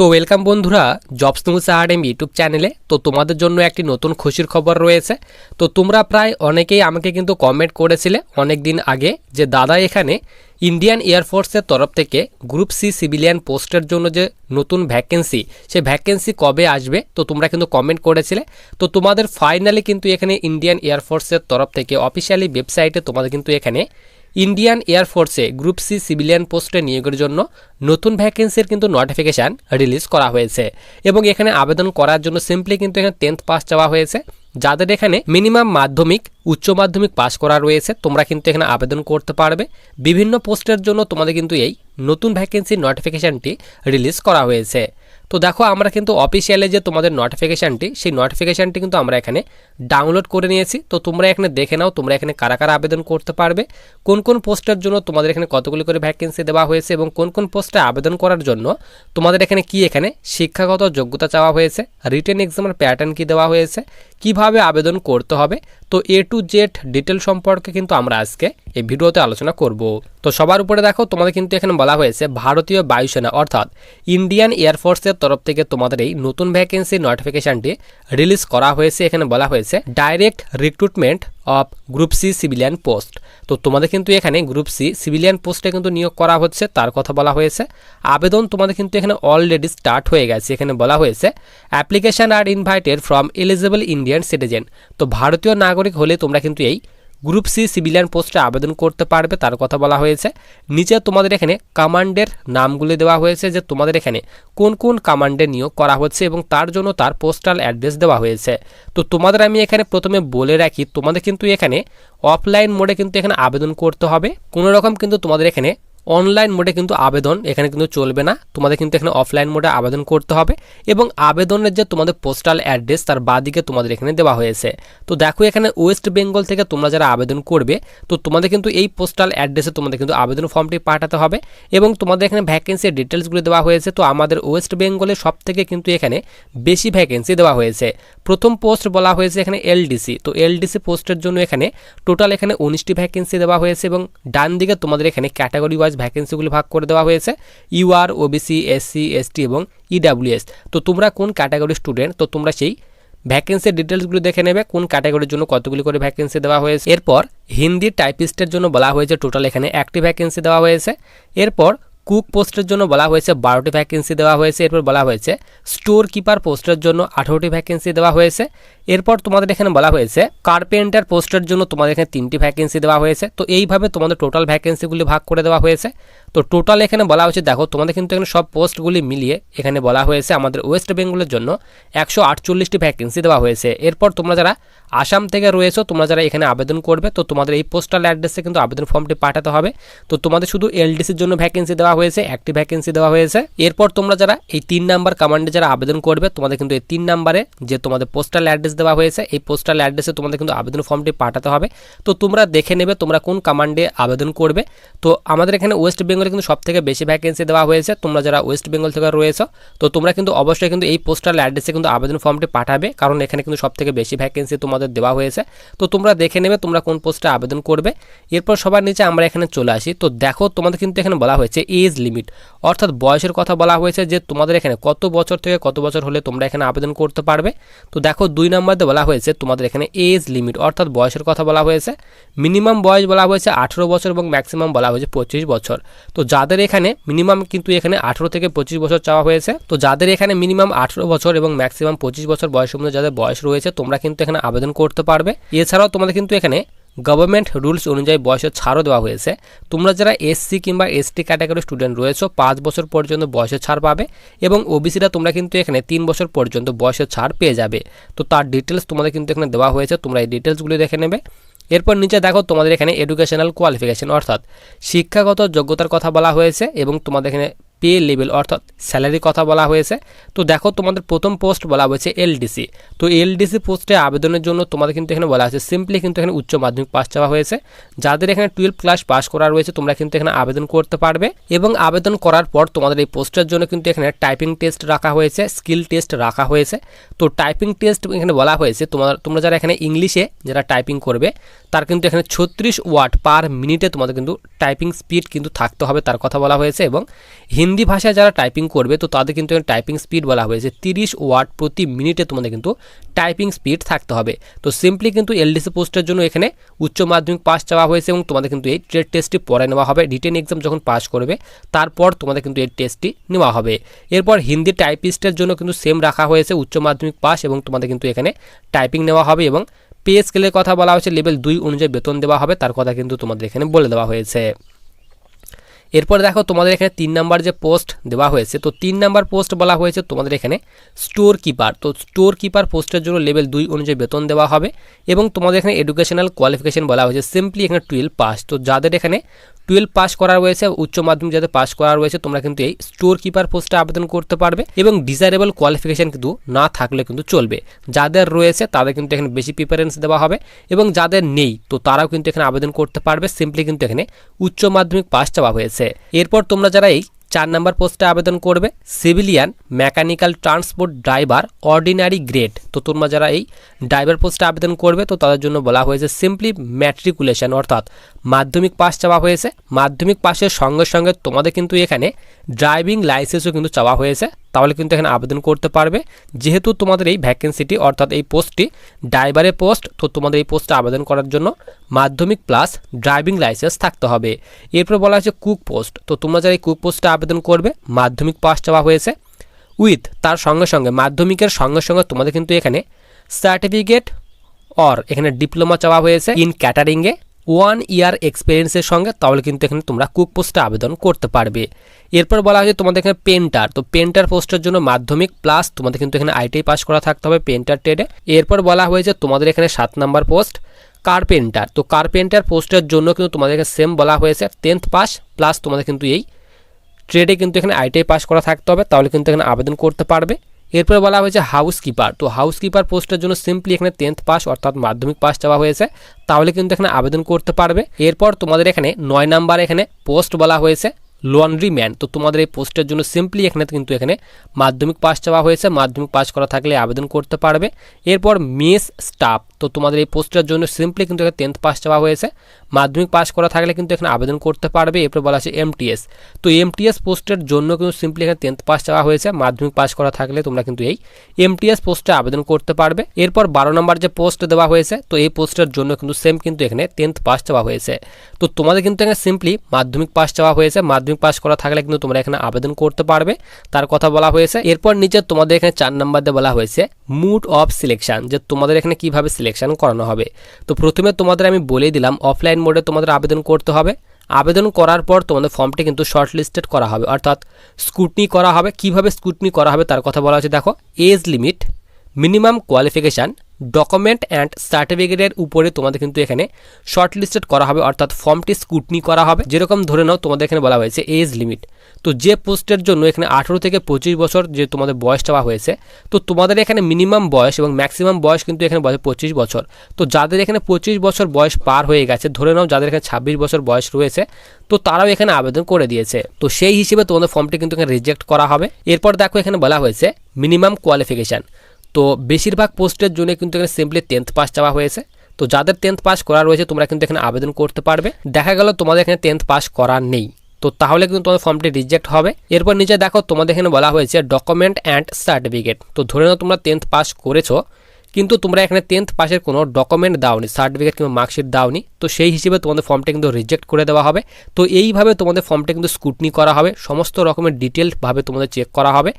তো ওয়েলকাম বন্ধুরা jobs news RM YouTube চ্যানেলে তো তোমাদের জন্য একটি নতুন খুশির খবর রয়েছে। তো তোমরা প্রায় অনেকেই আমাকে কিন্তু কমেন্ট করেছিলে অনেক দিন আগে যে দাদা এখানে ইন্ডিয়ান এয়ারফোর্সের তরফ থেকে গ্রুপ সি সিভিলিয়ান পোস্টের জন্য যে নতুন ভ্যাকেন্সি সে ভ্যাকেন্সি কবে আসবে? তো তোমরা কিন্তু কমেন্ট করেছিলে। তো তোমাদের ফাইনালি কিন্তু এখানে ইন্ডিয়ান এয়ারফোর্সের তরফ থেকে অফিসিয়ালি ওয়েবসাইটে তোমাদের কিন্তু এখানে ইন্ডিয়ান এয়ারফোর্সে গ্রুপ সি সিভিলিয়ান পোস্টে নিয়োগের জন্য নতুন ভ্যাকেন্সির কিন্তু নোটিফিকেশান রিলিজ করা হয়েছে। এবং এখানে আবেদন করার জন্য সিম্পলি কিন্তু এখানে টেন্থ পাস চাওয়া হয়েছে। যাদের এখানে মিনিমাম মাধ্যমিক, উচ্চ মাধ্যমিক পাস করা রয়েছে, তোমরা কিন্তু এখানে আবেদন করতে পারবে। বিভিন্ন পোস্টের জন্য তোমাদের কিন্তু এই নতুন ভ্যাকেন্সির নোটিফিকেশানটি রিলিজ করা হয়েছে। তো দেখো, আমরা কিন্তু অফিসিয়ালে যে তোমাদের নোটিফিকেশানটি সেই নোটিফিকেশানটি কিন্তু আমরা এখানে ডাউনলোড করে নিয়েছি। তো তোমরা এখানে দেখে নাও, তোমরা এখানে কারা কারা আবেদন করতে পারবে, কোন কোন পোস্টের জন্য তোমাদের এখানে কতগুলি করে ভ্যাকেন্সি দেওয়া হয়েছে এবং কোন কোন পোস্টে আবেদন করার জন্য তোমাদের এখানে কি এখানে শিক্ষাগত যোগ্যতা চাওয়া হয়েছে রিটেন এক্সামের প্যাটার্ন কি দেওয়া হয়েছে, কীভাবে আবেদন করতে হবে তো এ টু জেড ডিটেল সম্পর্কে কিন্তু আমরা আজকে এই ভিডিওতে আলোচনা করব। তো সবার উপরে দেখো, তোমাদের কিন্তু এখানে বলা হয়েছে ভারতীয় বায়ুসেনা, অর্থাৎ ইন্ডিয়ান এয়ারফোর্সের তরফ থেকে তোমাদের এই নতুন ভ্যাকেন্সি নোটিফিকেশনটি রিলিজ করা হয়েছে। এখানে বলা হয়েছে direct recruitment of group C civilian post তো তোমাদের কিন্তু এখানে গ্রুপ সি সিভিলিয়ান পোস্টে কিন্তু নিয়োগ করা হচ্ছে, তার কথা বলা হয়েছে। আবেদন তোমাদের কিন্তু এখানে অলরেডি স্টার্ট হয়ে গেছে। এখানে বলা হয়েছে application are invited from eligible Indian citizen তো ভারতীয় নাগরিক হলে তোমরা কিন্তু এই গ্রুপ সি সিভিলিয়ান পোস্টে আবেদন করতে পারবে, তার কথা বলা হয়েছে। নিচে তোমাদের এখানে কমান্ডের নামগুলি দেওয়া হয়েছে যে তোমাদের এখানে কোন কোন কমান্ডে নিয়োগ করা হচ্ছে এবং তার জন্য তার পোস্টাল অ্যাড্রেস দেওয়া হয়েছে। তো তোমাদের আমি এখানে প্রথমে বলে রাখি, তোমাদের কিন্তু এখানে অফলাইন মোডে কিন্তু এখানে আবেদন করতে হবে। কোনো রকম কিন্তু তোমাদের এখানে অনলাইন মোডে কিন্তু আবেদন এখানে কিন্তু চলবে না। তোমাদের কিন্তু এখানে অফলাইন মোডে আবেদন করতে হবে এবং আবেদনের যে তোমাদের পোস্টাল অ্যাড্রেস তার বাদিকে তোমাদের এখানে দেওয়া হয়েছে। তো দেখো এখানে ওয়েস্ট বেঙ্গল থেকে তোমরা যারা আবেদন করবে, তো তোমাদের কিন্তু এই পোস্টাল অ্যাড্রেসে তোমাদের কিন্তু আবেদন ফর্মটি পাঠাতে হবে এবং তোমাদের এখানে ভ্যাকেন্সির ডিটেলসগুলো দেওয়া হয়েছে। তো আমাদের ওয়েস্ট বেঙ্গলে সব থেকে কিন্তু এখানে বেশি ভ্যাকেন্সি দেওয়া হয়েছে। প্রথম পোস্ট বলা হয়েছে এখানে এলডিসি তো এলডিসি পোস্টের জন্য এখানে টোটাল এখানে উনিশটি ভ্যাকেন্সি দেওয়া হয়েছে এবং ডান দিকে তোমাদের এখানে ক্যাটাগরি ওয়াইজ ভ্যাকেন্সিগুলি ভাগ করে দেওয়া হয়েছে। ইউআর ওবিসি এসসি এসটি এবং ইডাব্লিউএস তো তোমরা কোন ক্যাটাগরি স্টুডেন্ট তো তোমরা সেই ভ্যাকেন্সির ডিটেলসগুলো দেখে নেবে, কোন ক্যাটাগরির জন্য কতগুলি করে ভ্যাকেন্সি দেওয়া হয়েছে। এরপর হিন্দি টাইপিস্টের জন্য বলা হয়েছে টোটাল এখানে একটি ভ্যাকেন্সি দেওয়া হয়েছে। এরপর কুক পোস্টের জন্য বলা হয়েছে বারোটি ভ্যাকেন্সি দেওয়া হয়েছে। এরপর বলা হয়েছে স্টোর কিপার পোস্টের জন্য আঠারোটি ভ্যাকেন্সি দেওয়া হয়েছে। এরপর তোমাদের এখানে বলা হয়েছে কার্পেন্টার পোস্টের জন্য তোমাদের এখানে তিনটি ভ্যাকেন্সি দেওয়া হয়েছে। তো এইভাবে তোমাদের টোটাল ভ্যাকেন্সিগুলি ভাগ করে দেওয়া হয়েছে। তো টোটাল এখানে বলা হয়েছে, দেখো, তোমাদের কিন্তু এখানে সব পোস্টগুলি মিলিয়ে এখানে বলা হয়েছে আমাদের ওয়েস্ট বেঙ্গলের জন্য একশো আটচল্লিশটি ভ্যাকেন্সি দেওয়া হয়েছে। এরপর তোমরা যারা আসাম থেকে রয়েছো, তোমরা যারা এখানে আবেদন করবে, তো তোমাদের এই পোস্টাল অ্যাড্রেসে কিন্তু আবেদন ফর্মটি পাঠাতে হবে। তো তোমাদের শুধু এলডিসির জন্য ভ্যাকেন্সি দেওয়া হয়েছে, একটি ভ্যাকেন্সি দেওয়া হয়েছে। এরপর তোমরা যারা এই তিন নাম্বার কমান্ডে যারা আবেদন করবে, তোমাদের কিন্তু এই তিন নাম্বারে যে তোমাদের পোস্টাল অ্যাড্রেস দেওয়া হয়েছে, এই পোস্টাল অ্যাড্রেসে তোমাদের কিন্তু আবেদন ফর্মটি পাঠাতে হবে। তো তোমরা দেখে নেবে তোমরা কোন কমান্ডে আবেদন করবে। তো আমাদের এখানে ওয়েস্ট বেঙ্গলে কিন্তু সব থেকে বেশি ভ্যাকেন্সি দেওয়া হয়েছে, তোমরা যারা ওয়েস্ট বেঙ্গল থেকে রয়েছো, তো তোমরা কিন্তু অবশ্যই কিন্তু এই পোস্টাল অ্যাড্রেসে কিন্তু আবেদন ফর্মটি পাঠাবে, কারণ এখানে কিন্তু সব থেকে বেশি ভ্যাকেন্সি তোমাদের দেওয়া হয়েছে। তো তোমরা দেখে নেবে তোমরা কোন পোস্টে আবেদন করবে। এরপর সবার নিচে আমরা এখানে চলে আসি। তো দেখো তোমাদের কিন্তু এখানে বলা হয়েছে এজ লিমিট অর্থাৎ বয়সের কথা বলা হয়েছে যে তোমাদের এখানে কত বছর থেকে কত বছর হলে তোমরা এখানে আবেদন করতে পারবে। তো দেখো দুই নম্বরতে বলা হয়েছে, তোমাদের এখানে এজ লিমিট অর্থাৎ বয়সের কথা বলা হয়েছে। মিনিমাম বয়স বলা হয়েছে আঠেরো বছর এবং ম্যাক্সিমাম বলা হয়েছে পঁচিশ বছর। তো যাদের এখানে মিনিমাম কিন্তু এখানে আঠেরো থেকে পঁচিশ বছর চাওয়া হয়েছে। তো যাদের এখানে মিনিমাম আঠেরো বছর এবং ম্যাক্সিমাম পঁচিশ বছর বয়সের মধ্যে যাদের বয়স রয়েছে, তোমরা কিন্তু এখানে আবেদন করতে পারবে। এছাড়াও তোমাদের কিন্তু এখানে গভর্নমেন্ট রুলস অনুযায়ী বয়সের ছাড়ও দেওয়া হয়েছে। তোমরা যারা এসসি কিংবা এসটি ক্যাটাগরির স্টুডেন্ট রয়েছো, পাঁচ বছর পর্যন্ত বয়সের ছাড় পাবে এবং ওবিসিরা তোমরা কিন্তু এখানে তিন বছর পর্যন্ত বয়সের ছাড় পেয়ে যাবে। তো তার ডিটেলস তোমাদের কিন্তু এখানে দেওয়া হয়েছে, তোমরা এই ডিটেলসগুলি দেখে নেবে। এরপর নিচে দেখো তোমাদের এখানে এডুকেশনাল কোয়ালিফিকেশন অর্থাৎ শিক্ষাগত যোগ্যতার কথা বলা হয়েছে এবং তোমাদের এখানে পে লেভেল, অর্থাৎ স্যালারি কথা বলা হয়েছে। তো দেখো, তোমাদের প্রথম পোস্ট বলা হয়েছে এলডিসি। তো এলডিসি পোস্টে আবেদনের জন্য তোমাদের কিন্তু এখানে বলা হয়েছে সিম্পলি কিন্তু এখানে উচ্চ মাধ্যমিক পাস চাওয়া হয়েছে। যাদের এখানে টুয়েলভ ক্লাস পাস করা রয়েছে, তোমরা কিন্তু এখানে আবেদন করতে পারবে। এবং আবেদন করার পর তোমাদের এই পোস্টের জন্য কিন্তু এখানে টাইপিং টেস্ট রাখা হয়েছে, স্কিল টেস্ট রাখা হয়েছে। তো টাইপিং টেস্ট এখানে বলা হয়েছে তোমার তোমরা যারা এখানে ইংলিশে যারা টাইপিং করবে, তার কিন্তু এখানে ছত্রিশ ওয়াট পার মিনিটে তোমাদের কিন্তু টাইপিং স্পিড কিন্তু থাকতে হবে, তার কথা বলা হয়েছে। এবং হিন্দি ভাষায় যারা টাইপিং করবে, তো তাদের কিন্তু টাইপিং স্পিড বলা হয়েছে। তিরিশ ওয়ার্ড প্রতি মিনিটে তোমাদের কিন্তু টাইপিং স্পিড থাকতে হবে। তো সিম্পলি কিন্তু এলডিসি পোস্টের জন্য এখানে উচ্চ মাধ্যমিক পাস চাওয়া হয়েছে এবং তোমাদের কিন্তু এই ট্রেড টেস্টটি পরে নেওয়া হবে। রিটেন এক্সাম যখন পাস করবে, তারপর তোমাদের কিন্তু এই টেস্টটি নেওয়া হবে। এরপর হিন্দি টাইপিস্টের জন্য কিন্তু সেম রাখা হয়েছে, উচ্চ মাধ্যমিক পাস এবং তোমাদের কিন্তু এখানে টাইপিং নেওয়া হবে এবং পে স্কেলের কথা বলা হয়েছে। লেভেল দুই অনুযায়ী বেতন দেওয়া হবে, তার কথা কিন্তু তোমাদের এখানে বলে দেওয়া হয়েছে। এরপর দেখো তোমাদের এখানে তিন নাম্বার যে পোস্ট দেওয়া হয়েছে, তো তিন নাম্বার পোস্ট বলা হয়েছে তোমাদের এখানে স্টোর কিপার তো স্টোর কিপার পোস্টের জন্য লেভেল দুই অনুযায়ী বেতন দেওয়া হবে এবং তোমাদের এখানে এডুকেশনাল কোয়ালিফিকেশন বলা হয়েছে সিম্পলি এখানে টুয়েলভ পাস তো যাদের এখানে টুয়েলভ পাস করা রয়েছে, উচ্চ মাধ্যমিক যাতে পাস করা রয়েছে, তোমরা কিন্তু এই স্টোর কিপার পোস্টে আবেদন করতে পারবে এবং ডিজাইরেবল কোয়ালিফিকেশন কিন্তু না থাকলে কিন্তু চলবে। যাদের রয়েছে, তাদের কিন্তু এখানে বেশি প্রিফারেন্স দেওয়া হবে এবং যাদের নেই, তো তারাও কিন্তু এখানে আবেদন করতে পারবে। সিম্পলি কিন্তু এখানে উচ্চ মাধ্যমিক পাস চাওয়া হয়েছে। এরপর তোমরা যারা এই চার নম্বর পোস্টে আবেদন করবে civilian mechanical transport driver ordinary grade. তো তোমরা যারা এই ড্রাইভার পোস্টে আবেদন করবে, তো তাদের জন্য বলা হয়েছে সিম্পলি ম্যাট্রিকুলেশন, অর্থাৎ মাধ্যমিক পাস চাওয়া হয়েছে। মাধ্যমিক পাসের সঙ্গে সঙ্গে তোমাদের কিন্তু এখানে ড্রাইভিং লাইসেন্সও কিন্তু চাওয়া হয়েছে। তাহলে কিন্তু এখানে আবেদন করতে পারবে। যেহেতু তোমাদের এই ভ্যাকেন্সিটি অর্থাৎ এই পোস্টটি ড্রাইভারের পোস্ট তো তোমাদের এই পোস্টে আবেদন করার জন্য মাধ্যমিক প্লাস ড্রাইভিং লাইসেন্স থাকতে হবে। এরপর বলা হয়েছে কুক পোস্ট তো তোমরা যারা এই কুক পোস্টে আবেদন করবে, মাধ্যমিক পাস চাওয়া হয়েছে। উইথ তার সঙ্গে সঙ্গে, মাধ্যমিকের সঙ্গে সঙ্গে তোমাদের কিন্তু এখানে সার্টিফিকেট অর এখানে ডিপ্লোমা চাওয়া হয়েছে ইন ক্যাটারিংয়ে ওয়ান ইয়ার এক্সপিরিয়েন্সের সঙ্গে, তাহলে কিন্তু এখানে তোমরা কুক পোস্টে আবেদন করতে পারবে। এরপর বলা হয়েছে, তোমাদের এখানে পেন্টার তো পেন্টার পোস্টের জন্য মাধ্যমিক প্লাস তোমাদের কিন্তু এখানে আইটিআই পাস করা থাকতে হবে পেন্টার ট্রেডে এরপর বলা হয়েছে, তোমাদের এখানে সাত নাম্বার পোস্ট কার্পেন্টার তো কার্পেন্টার পোস্টের জন্য কিন্তু তোমাদের এখানে সেম বলা হয়েছে টেন্থ পাস প্লাস তোমাদের কিন্তু এই ট্রেডে কিন্তু এখানে আইটিআই পাস করা থাকতে হবে, তাহলে কিন্তু এখানে আবেদন করতে পারবে। এরপর বলা হয়েছে হাউস কিপার তো হাউস কিপার পোস্টের জন্য সিম্পলি এখানে টেন্থ পাস অর্থাৎ মাধ্যমিক পাস চাওয়া হয়েছে। তাহলে কিন্তু এখানে আবেদন করতে পারবে। এরপর তোমাদের এখানে নয় নাম্বার এখানে পোস্ট বলা হয়েছে লন্ড্রি ম্যান তো তোমাদের এই পোস্টের জন্য সিম্পলি এখানে কিন্তু এখানে মাধ্যমিক পাস চাওয়া হয়েছে। মাধ্যমিক পাস করা থাকলে আবেদন করতে পারবে। এরপর মেস স্টাফ তো তোমাদের এই পোস্টের জন্য সিম্পলি কিন্তু এখানে টেন্থ পাস চাওয়া হয়েছে। মাধ্যমিক পাস করা থাকলে কিন্তু এখানে আবেদন করতে পারবে, এরপর বলা আছে এমটিএস তো এমটিএস পোস্টের জন্য কিন্তু সিম্পলি এখানে টেন্থ পাস চাওয়া হয়েছে, মাধ্যমিক পাস করা থাকলে তোমরা কিন্তু এই এমটিএস পোস্টে আবেদন করতে পারবে। এরপর বারো নম্বর যে পোস্ট দেওয়া হয়েছে, তো এই পোস্টের জন্য কিন্তু সেম কিন্তু এখানে টেন্থ পাস চাওয়া হয়েছে। তো তোমাদের কিন্তু এখানে সিম্পলি মাধ্যমিক পাস চাওয়া হয়েছে, মাধ্যমিক পাস করা থাকলে কিন্তু তোমরা এখানে আবেদন করতে পারবে, তার কথা বলা হয়েছে। এরপর নিচে তোমাদের এখানে চার নাম্বার দিয়ে বলা হয়েছে মুড অফ সিলেকশন যে তোমাদের এখানে কীভাবে সিলেকশন করানো হবে। তো প্রথমে তোমাদের আমি বলে দিলাম অফলাইন মোডে তোমাদের আবেদন করতে হবে। আবেদন করার পর তোমাদের ফর্মটি কিন্তু শর্ট লিস্টেড করা হবে, অর্থাৎ স্কুটনি করা হবে। কীভাবে স্কুটনি করা হবে তার কথা বলা হচ্ছে দেখো age limit minimum qualification document and সার্টিফিকেটের উপরে তোমাদের কিন্তু এখানে শর্ট লিস্টেড করা হবে, অর্থাৎ ফর্মটি স্কুটনি করা হবে। যেরকম ধরে নাও, তোমাদের এখানে বলা হয়েছে এজ লিমিট তো যে পোস্টের জন্য এখানে আঠেরো থেকে পঁচিশ বছর যে তোমাদের বয়স চাওয়া হয়েছে, তো তোমাদের এখানে মিনিমাম বয়স এবং ম্যাক্সিমাম বয়স কিন্তু এখানে বয়স পঁচিশ বছর। তো যাদের এখানে পঁচিশ বছর বয়স পার হয়ে গেছে, ধরে নাও যাদের এখানে ছাব্বিশ বছর বয়স রয়েছে, তো তারাও এখানে আবেদন করে দিয়েছে। তো সেই হিসেবে তোমাদের ফর্মটি কিন্তু এখানে রিজেক্ট করা হবে। এরপর দেখো এখানে বলা হয়েছে মিনিমাম কোয়ালিফিকেশান তো বেশিরভাগ পোস্টের জন্য কিন্তু এখানে সিম্পলি টেন্থ পাস চাওয়া হয়েছে। তো যাদের টেন্থ পাস করা রয়েছে, তোমরা কিন্তু এখানে আবেদন করতে পারবে। দেখা গেল তোমাদের এখানে টেন্থ পাস করা নেই। তো তাহলে কিন্তু তোমাদের ফর্মটি রিজেক্ট হবে। এরপর নিচে দেখো, তোমাদের এখানে বলা হয়েছে ডকুমেন্ট অ্যান্ড সার্টিফিকেট তো ধরে নাও তোমরা টেন্থ পাস করেছ, কিন্তু তোমরা এখানে টেন্থ পাসের কোনো ডকুমেন্ট দাওনি সার্টিফিকেট কিংবা মার্কশিট দাওনি। তো সেই হিসেবে তোমাদের ফর্মটা কিন্তু রিজেক্ট করে দেওয়া হবে। তো এইভাবে তোমাদের ফর্মটা কিন্তু স্কুটনি করা হবে। সমস্ত রকমের ডিটেলভাবে তোমাদের চেক করা হবে।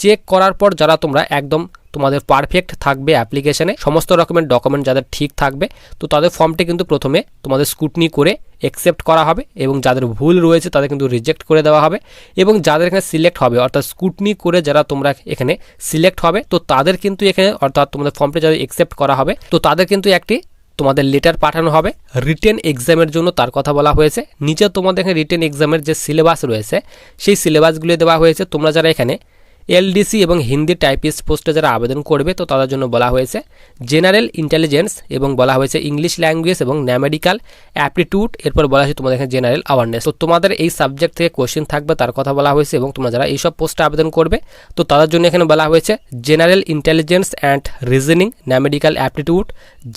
চেক করার পর যারা তোমরা একদম তোমাদের পারফেক্ট থাকবে অ্যাপ্লিকেশনে সমস্ত রকমের ডকুমেন্ট যাদের ঠিক থাকবে, তো তাদের ফর্মটি কিন্তু প্রথমে তোমাদের স্কুটনি করে অ্যাকসেপ্ট করা হবে এবং যাদের ভুল রয়েছে তাদের কিন্তু রিজেক্ট করে দেওয়া হবে এবং যাদের এখানে সিলেক্ট হবে, অর্থাৎ স্কুটনি করে যারা তোমরা এখানে সিলেক্ট হবে, তো তাদের কিন্তু এখানে অর্থাৎ তোমাদের ফর্মটি যাদের অ্যাকসেপ্ট করা হবে, তো তাদের কিন্তু একটি তোমাদের লেটার পাঠানো হবে। রিটেন এক্সামের জন্য তার কথা বলা হয়েছে। নিচে তোমাদের এখানে রিটেন এক্সামের যে সিলেবাস রয়েছে, সেই সিলেবাসগুলি দেওয়া হয়েছে। তোমরা যারা এখানে এলডিসি এবং হিন্দি টাইপিস্ট পোস্টে যারা আবেদন করবে, তো তাদের জন্য বলা হয়েছে জেনারেল ইন্টেলিজেন্স এবং বলা হয়েছে ইংলিশ ল্যাঙ্গুয়েজ এবং ন্যামেডিক্যাল অ্যাপটিটিউড। এরপর বলা হয়েছে তোমাদের এখানে জেনারেল অ্যাওয়ারনেস। তো তোমাদের এই সাবজেক্ট থেকে কোশ্চেন থাকবে, তার কথা বলা হয়েছে এবং তোমরা যারা এইসব পোস্টে আবেদন করবে, তো তাদের জন্য এখানে বলা হয়েছে general intelligence and reasoning numerical aptitude,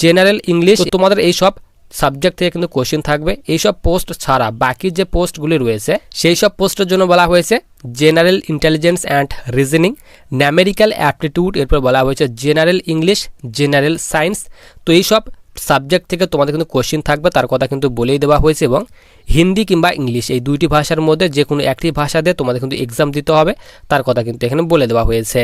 general English. তোমাদের এইসব সাবজেক্ট থেকে কিন্তু কোশ্চেন থাকবে। এইসব পোস্ট ছাড়া বাকি যে পোস্টগুলি রয়েছে সেই সব পোস্টের জন্য বলা হয়েছে general intelligence and reasoning numerical aptitude এরপর বলা হয়েছে জেনারেল ইংলিশ জেনারেল সায়েন্স তো এইসব সাবজেক্ট থেকে তোমাদের কিন্তু কোশ্চিন থাকবে, তার কথা কিন্তু বলেই দেওয়া হয়েছে এবং হিন্দি কিংবা ইংলিশ, এই দুইটি ভাষার মধ্যে যে কোনো একটি ভাষা দিয়ে তোমাদের কিন্তু এক্সাম দিতে হবে, তার কথা কিন্তু এখানে বলে দেওয়া হয়েছে।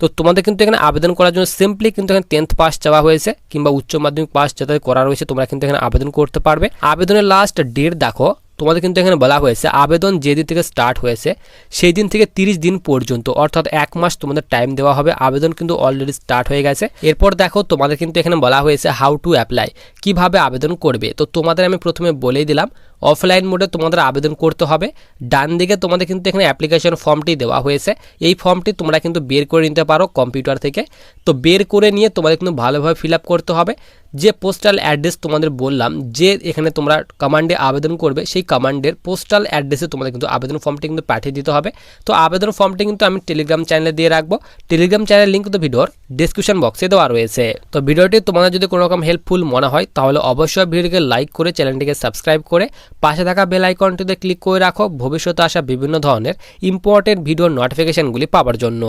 তো তোমাদের কিন্তু এখানে আবেদন করার জন্য সিম্পলি কিন্তু এখানে টেন্থ পাস চাওয়া হয়েছে, কিংবা উচ্চ মাধ্যমিক পাস যাদের করা রয়েছে, তোমরা কিন্তু এখানে আবেদন করতে পারবে। আবেদনের লাস্ট ডেট দেখো তোমাদের কিন্তু এখানে বলা হয়েছে, আবেদন যেদিন থেকে স্টার্ট হয়েছে সেই দিন থেকে তিরিশ দিন পর্যন্ত, অর্থাৎ এক মাস তোমাদের টাইম দেওয়া হবে। আবেদন কিন্তু অলরেডি স্টার্ট হয়ে গেছে। এরপর দেখো তোমাদের কিন্তু এখানে বলা হয়েছে হাউ টু অ্যাপ্লাই কীভাবে আবেদন করবে? তো তোমাদের আমি প্রথমে বলেই দিলাম অফলাইন মোডে তোমাদের আবেদন করতে হবে। ডান দিকে তোমাদের কিন্তু এখানে অ্যাপ্লিকেশন ফর্মটি দেওয়া হয়েছে। এই ফর্মটি তোমরা কিন্তু বের করে নিতে পারো কম্পিউটার থেকে। তো বের করে নিয়ে তোমাদের কিন্তু ভালোভাবে ফিল করতে হবে। যে পোস্টাল অ্যাড্রেস তোমাদের বললাম, যে এখানে তোমরা কমান্ডে আবেদন করবে, সেই কমান্ডের পোস্টাল অ্যাড্রেসে তোমাদের কিন্তু আবেদন ফর্মটি কিন্তু পাঠিয়ে দিতে হবে। তো আবেদন ফর্মটি কিন্তু আমি টেলিগ্রাম চ্যানেলে দিয়ে রাখব। টেলিগ্রাম চ্যানেল লিঙ্ক কিন্তু ভিডিওর ডিসক্রিপশন বক্সে দেওয়া রয়েছে। তো ভিডিওটি তোমাদের যদি কোনো রকম হেল্পফুল মনে হয় তাহলে অবশ্যই ভিডিওকে লাইক করে চ্যানেলটিকে সাবস্ক্রাইব করে পাশে থাকা বেল আইকনটিতে ক্লিক করে রাখো। ভবিষ্যতে আসা বিভিন্ন ধরনের ইম্পর্টেন্ট ভিডিওর নোটিফিকেশনগুলি পাওয়ার জন্য।